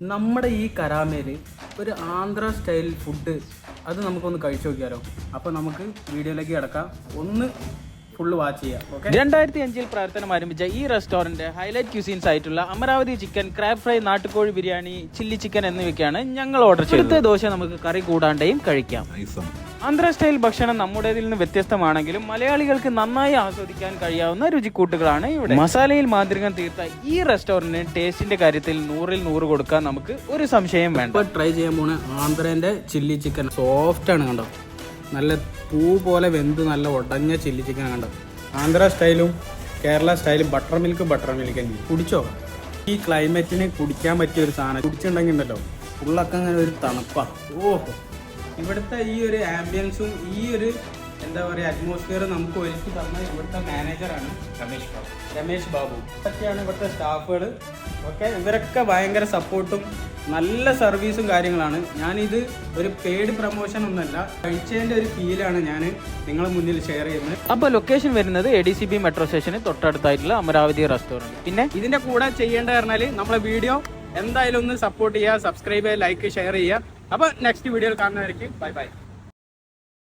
നമ്മുടെ ഈ കരാമേൽ ഒരു ആന്ധ്ര സ്റ്റൈൽ ഫുഡ് അത് നമുക്കൊന്ന് കഴിച്ചു നോക്കിയാലോ. അപ്പോൾ നമുക്ക് വീഡിയോയിലേക്ക് കിടക്കാം. ഒന്ന് ഫുള്ള് വാച്ച് ചെയ്യാം. ഓക്കെ രണ്ടായിരത്തി അഞ്ചിൽ പ്രവർത്തനം ആരംഭിച്ച ഈ റെസ്റ്റോറന്റ് ഹൈലൈറ്റ് ക്യൂസീൻസ് ആയിട്ടുള്ള അമരാവതി ചിക്കൻ ക്രാബ് ഫ്രൈ നാട്ടുകോഴി ബിരിയാണി ചില്ലി ചിക്കൻ എന്നിവയ്ക്കാണ് ഞങ്ങൾ ഓർഡർ ചെയ്തത്. ദോശ നമുക്ക് കറി കൂടാണ്ടെയും കഴിക്കാം. ആന്ധ്ര സ്റ്റൈൽ ഭക്ഷണം നമ്മുടേതിൽ നിന്ന് വ്യത്യസ്തമാണെങ്കിലും മലയാളികൾക്ക് നന്നായി ആസ്വദിക്കാൻ കഴിയാവുന്ന രുചിക്കൂട്ടുകളാണ് ഇവിടെ. മസാലയിൽ മാന്ത്രികം തീർത്ത ഈ റെസ്റ്റോറന്റിന് ടേസ്റ്റിന്റെ കാര്യത്തിൽ നൂറിൽ നൂറ് കൊടുക്കാൻ നമുക്ക് ഒരു സംശയം വേണ്ട. ഇപ്പൊ ട്രൈ ചെയ്യാൻ പോണ ആന്ധ്രേന്റെ ചില്ലി ചിക്കൻ സോഫ്റ്റ് ആണ് കണ്ടോ? നല്ല പൂ പോലെ വെന്ത് നല്ല ഉടഞ്ഞ ചില്ലി ചിക്കൻ കണ്ടോ? ആന്ധ്ര സ്റ്റൈലും കേരള സ്റ്റൈലും ബട്ടർ മിൽക്ക് ബട്ടർ മിൽക്ക് തന്നെ. കുടിച്ചോ? ഈ ക്ലൈമറ്റിന് കുടിക്കാൻ പറ്റിയ ഒരു സാധനം കുടിച്ചിട്ടുണ്ടെങ്കിൽ ഉണ്ടല്ലോ. ഉള്ളൊക്കെ അങ്ങനെ ഒരു തണുപ്പാണ് ഓഹോ. ഇവിടുത്തെ ഈ ഒരു ആംബിയൻസും ഈ ഒരു എന്താ പറയുക അറ്റ്മോസ്ഫിയർ നമുക്ക് ഒരുക്കി തന്ന ഇവിടുത്തെ മാനേജറാണ് രമേശ് ബാബു. രമേശ് ബാബു. ഇതൊക്കെയാണ് ഇവിടുത്തെ സ്റ്റാഫുകൾ ഓക്കെ? ഇവരൊക്കെ ഭയങ്കര സപ്പോർട്ടും നല്ല സർവീസും കാര്യങ്ങളാണ്. ഞാനിത് ഒരു പെയ്ഡ് പ്രൊമോഷൻ ഒന്നല്ല കഴിച്ചതിന്റെ ഒരു ഫീലാണ് ഞാൻ നിങ്ങളെ മുന്നിൽ ഷെയർ ചെയ്യുന്നത്. അപ്പോൾ ലൊക്കേഷൻ വരുന്നത് A D C B metro സ്റ്റേഷന് തൊട്ടടുത്തായിട്ടുള്ള അമരാവതി റെസ്റ്റോറന്റ് പിന്നെ? ഇതിന്റെ കൂടെ ചെയ്യേണ്ട പറഞ്ഞാൽ നമ്മളെ വീഡിയോ എന്തായാലും ഒന്ന് സപ്പോർട്ട് ചെയ്യുക സബ്സ്ക്രൈബ് ചെയ്യുക ലൈക്ക് ഷെയർ ചെയ്യുക. അപ്പോൾ നെക്സ്റ്റ് വീഡിയോയിൽ കാണുന്നവർക്ക് ബൈ ബൈ